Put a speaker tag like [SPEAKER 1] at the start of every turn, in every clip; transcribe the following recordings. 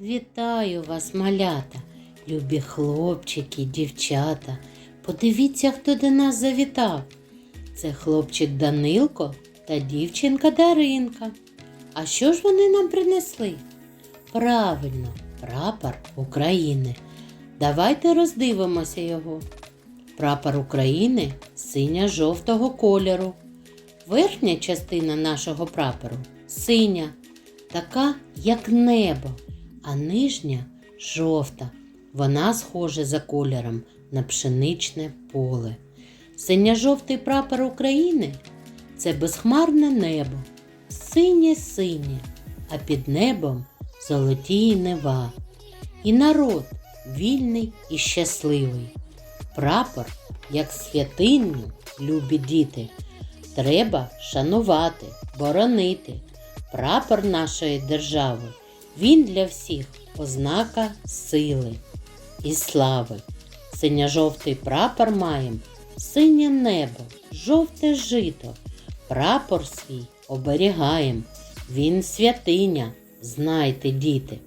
[SPEAKER 1] Вітаю вас, малята, любі хлопчики, дівчата. Подивіться, хто до нас завітав. Це хлопчик Данилко та дівчинка Даринка. А що ж вони нам принесли? Правильно, прапор України. Давайте роздивимося його. Прапор України синя-жовтого кольору. Верхня частина нашого прапору синя, така, як небо, а нижня жовта. Вона схожа за кольором на пшеничне поле. Синьо-жовтий прапор України це безхмарне небо, синє-синє, а під небом золоті нева. І народ вільний і щасливий. Прапор, як святиню, любі діти, треба шанувати, боронити. Прапор нашої держави, він для всіх ознака сили і слави. Синьо-жовтий прапор маєм, синє небо, жовте жито. Прапор свій оберігаєм. Він святиня, знайте, діти.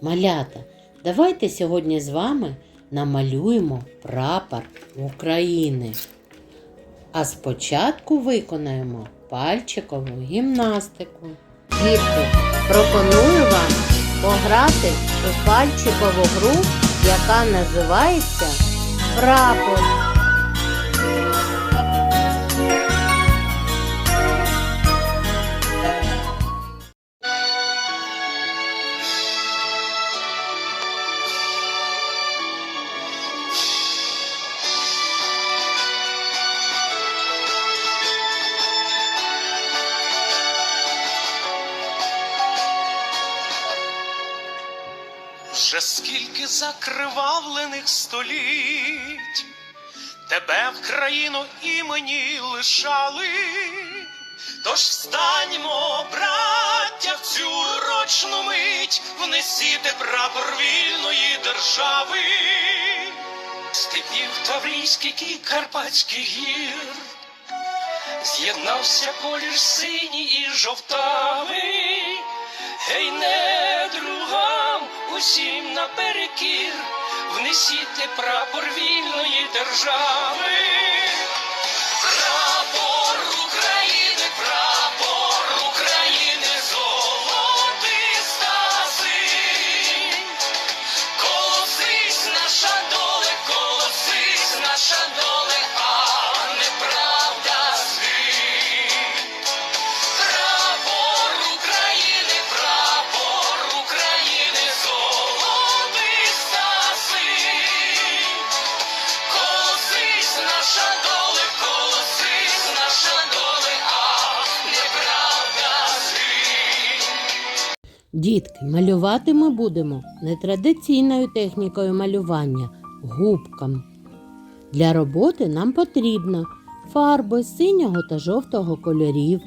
[SPEAKER 1] Малята, давайте сьогодні з вами намалюємо прапор України. А спочатку виконаємо пальчикову гімнастику. Дітки, пропоную вам пограти у пальчикову гру, яка називається Прапор.
[SPEAKER 2] Вже скільки закривавлених століть, тебе в країну імені лишали, тож встаньмо, браття, в цю урочну мить, внесіте прапор вільної держави, степів Таврійських і Карпатських гір, з'єднався колір синій і жовтавий, гей, недругам усім наперекір, внесіть прапор вільної держави.
[SPEAKER 1] Дітки, малювати ми будемо нетрадиційною технікою малювання губкам. Для роботи нам потрібно фарби синього та жовтого кольорів,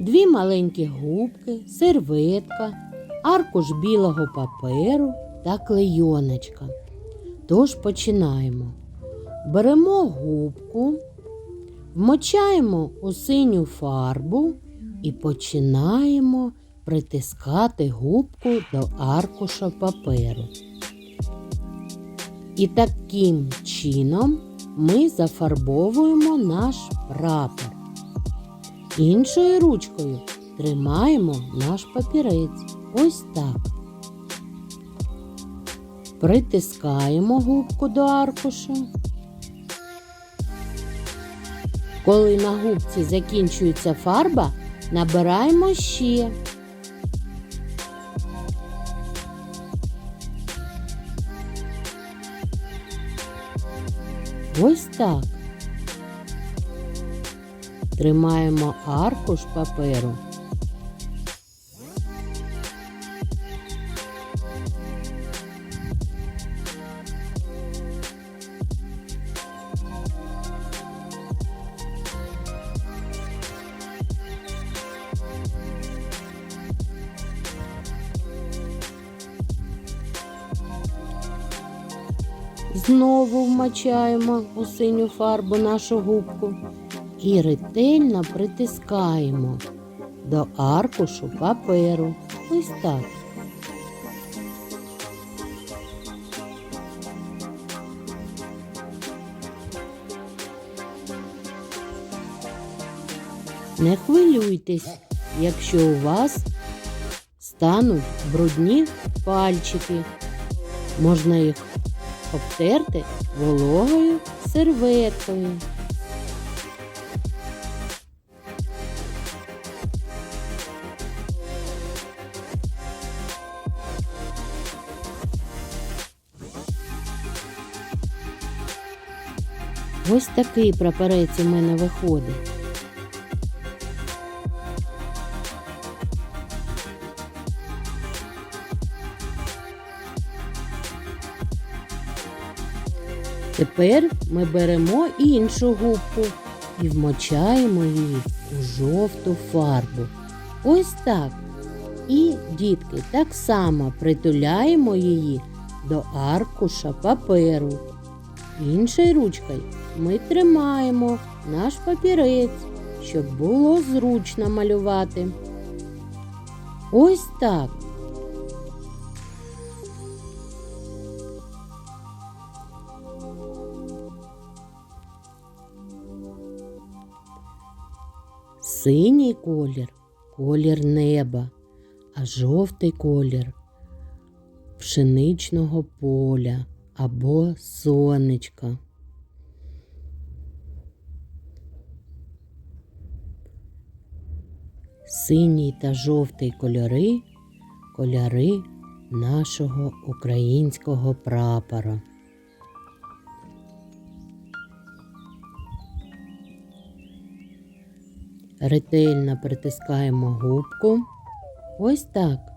[SPEAKER 1] дві маленькі губки, серветка, аркуш білого паперу та клейоночка. Тож починаємо. Беремо губку, вмочаємо у синю фарбу і починаємо притискати губку до аркуша паперу. І таким чином ми зафарбовуємо наш прапор. Іншою ручкою тримаємо наш папірець. Ось так. Притискаємо губку до аркуша. Коли на губці закінчується фарба, набираємо ще. Ось так. Тримаємо аркуш паперу. Знову вмачаємо у синю фарбу нашу губку і ретельно притискаємо до аркушу паперу. Ось так. Не хвилюйтесь, якщо у вас стануть брудні пальчики. Можна їх обтерти вологою серветкою. Ось такий прапорець у мене виходить. Тепер ми беремо іншу губку і вмочаємо її у жовту фарбу. Ось так. І, дітки, так само притуляємо її до аркуша паперу. Іншою ручкою ми тримаємо наш папірець, щоб було зручно малювати. Ось так. Синій колір колір неба, а жовтий колір пшеничного поля або сонечка. Синій та жовтий кольори кольори нашого українського прапора. Ретельно притискаємо губку. Ось так.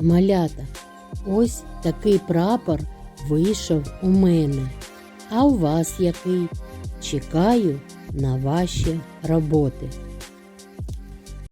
[SPEAKER 1] Малята, ось такий прапор вийшов у мене. А у вас який? Чекаю на ваші роботи.